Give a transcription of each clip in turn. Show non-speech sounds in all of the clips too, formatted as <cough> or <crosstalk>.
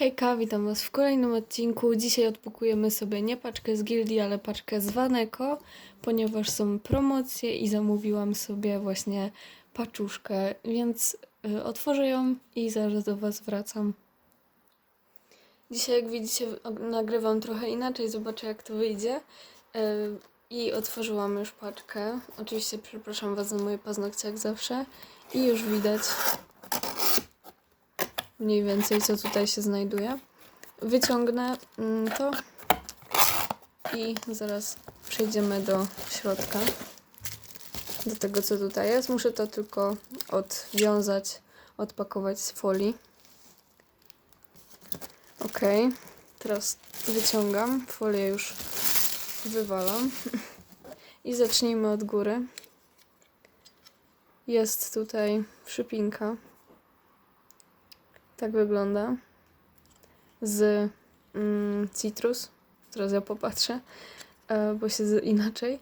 Hejka, witam Was w kolejnym odcinku. Dzisiaj odpakujemy sobie nie paczkę z Gildii, ale paczkę z Waneko, ponieważ są promocje i zamówiłam sobie właśnie paczuszkę, więc y, otworzę ją i zaraz do Was wracam. Dzisiaj, jak widzicie, nagrywam trochę inaczej, zobaczę jak to wyjdzie. Y, I otworzyłam już paczkę. Oczywiście przepraszam Was za moje paznokcie jak zawsze. I już widać mniej więcej co tutaj się znajduje. Wyciągnę mm, to i zaraz przejdziemy do środka. Do tego co tutaj jest. Muszę to tylko odwiązać, odpakować z folii. Ok, teraz wyciągam. Folię już wywalam. <laughs> I zacznijmy od góry. Jest tutaj przypinka. Tak wygląda. Z mm, citrus. Teraz ja popatrzę, e, bo się z, inaczej.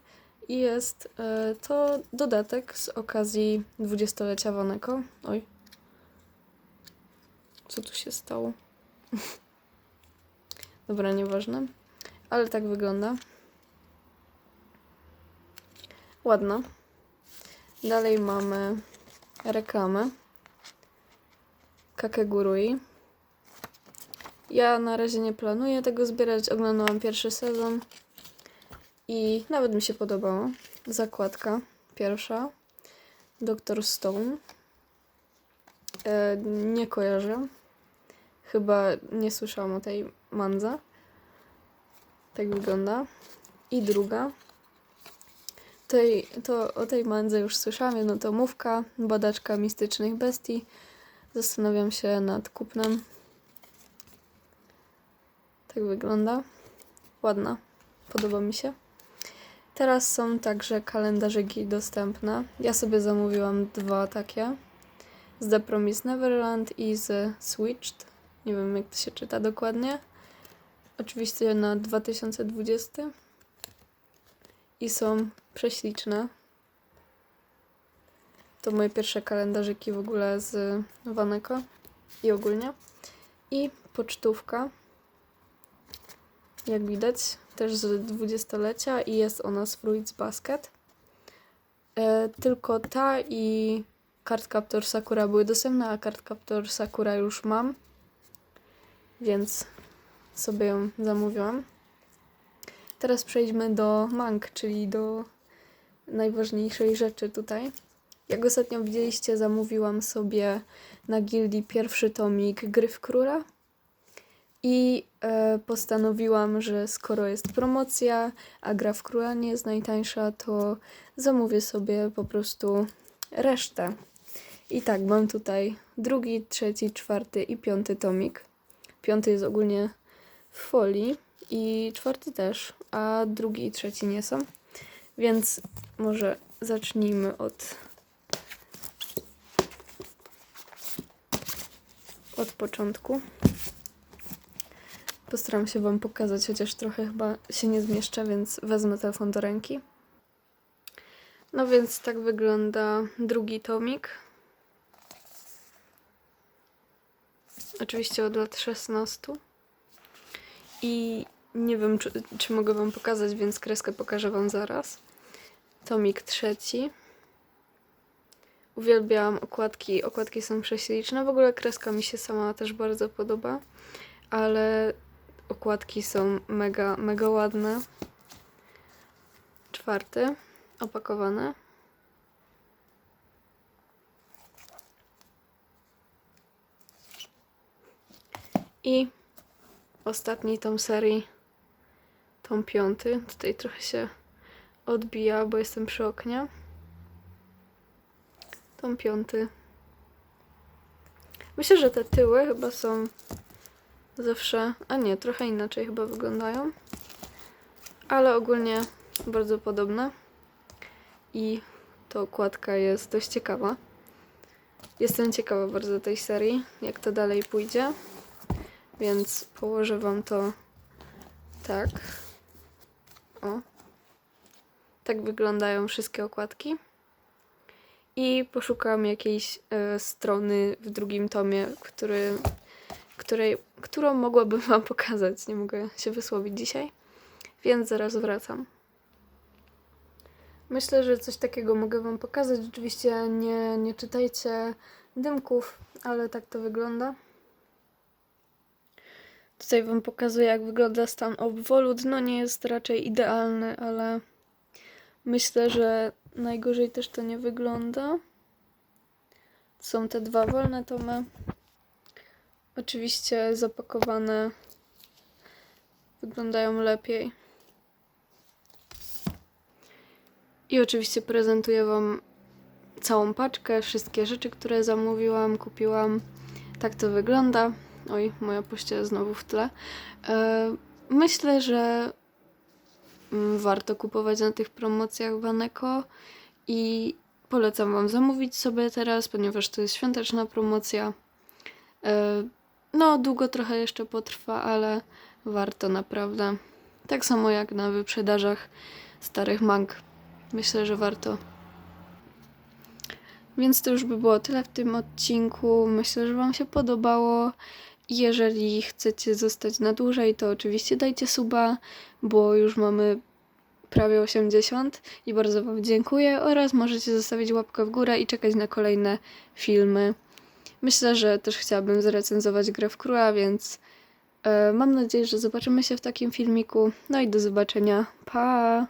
I jest e, to dodatek z okazji dwudziestolecia Waneko. Oj. Co tu się stało? <laughs> Dobra, nieważne. Ale tak wygląda. Ładna. Dalej mamy reklamę. Kakegurui. Ja na razie nie planuję tego zbierać. Oglądałam pierwszy sezon i nawet mi się podobało. Zakładka pierwsza. Dr. Stone. E, nie kojarzę. Chyba nie słyszałam o tej mandze. Tak wygląda. I druga. Tej, to o tej mandze już słyszałam. No mówka, badaczka mistycznych bestii. Zastanawiam się nad kupnem. Tak wygląda. Ładna. Podoba mi się. Teraz są także kalendarzyki dostępne. Ja sobie zamówiłam dwa takie. Z The Promised Neverland i z Switched. Nie wiem jak to się czyta dokładnie. Oczywiście na 2020. I są prześliczne. To moje pierwsze kalendarzyki w ogóle z Waneko i ogólnie. I pocztówka. Jak widać, też z dwudziestolecia i jest ona z Fruits Basket. E, tylko ta i Card Captor Sakura były dostępne, a Card Captor Sakura już mam. Więc sobie ją zamówiłam. Teraz przejdźmy do mang, czyli do najważniejszej rzeczy tutaj. Jak ostatnio widzieliście, zamówiłam sobie na gildii pierwszy tomik Gryf Króla i e, postanowiłam, że skoro jest promocja, a gra w króla nie jest najtańsza, to zamówię sobie po prostu resztę. I tak, mam tutaj drugi, trzeci, czwarty i piąty tomik. Piąty jest ogólnie w folii i czwarty też, a drugi i trzeci nie są. Więc może zacznijmy od od początku. Postaram się Wam pokazać, chociaż trochę chyba się nie zmieszczę, więc wezmę telefon do ręki. No więc tak wygląda drugi tomik. Oczywiście od lat 16. I nie wiem, czy, czy mogę Wam pokazać, więc kreskę pokażę Wam zaraz. Tomik trzeci. Uwielbiałam okładki. Okładki są prześliczne. W ogóle kreska mi się sama też bardzo podoba, ale okładki są mega, mega ładne. Czwarty, opakowane. I ostatni tom serii, tom piąty. Tutaj trochę się odbija, bo jestem przy oknie. Tom piąty. Myślę, że te tyły chyba są zawsze, a nie, trochę inaczej chyba wyglądają. Ale ogólnie bardzo podobne. I ta okładka jest dość ciekawa. Jestem ciekawa bardzo tej serii, jak to dalej pójdzie. Więc położę Wam to tak. O. Tak wyglądają wszystkie okładki i poszukam jakiejś e, strony w drugim tomie, który której, którą mogłabym Wam pokazać. Nie mogę się wysłowić dzisiaj, więc zaraz wracam. Myślę, że coś takiego mogę Wam pokazać. Oczywiście nie, nie czytajcie dymków, ale tak to wygląda. Tutaj Wam pokazuję, jak wygląda stan obwolu. Dno nie jest raczej idealny, ale myślę, że najgorzej też to nie wygląda. Są te dwa wolne tomy. Oczywiście zapakowane wyglądają lepiej. I oczywiście prezentuję Wam całą paczkę, wszystkie rzeczy, które zamówiłam, kupiłam. Tak to wygląda. Oj, moja pościel znowu w tle. E, myślę, że warto kupować na tych promocjach Waneko i polecam Wam zamówić sobie teraz, ponieważ to jest świąteczna promocja. E, no, długo trochę jeszcze potrwa, ale warto naprawdę. Tak samo jak na wyprzedażach starych mang. Myślę, że warto. Więc to już by było tyle w tym odcinku. Myślę, że Wam się podobało. Jeżeli chcecie zostać na dłużej, to oczywiście dajcie suba, bo już mamy prawie 80 i bardzo Wam dziękuję. Oraz możecie zostawić łapkę w górę i czekać na kolejne filmy. Myślę, że też chciałabym zrecenzować grę w króla, więc e, mam nadzieję, że zobaczymy się w takim filmiku. No i do zobaczenia. Pa!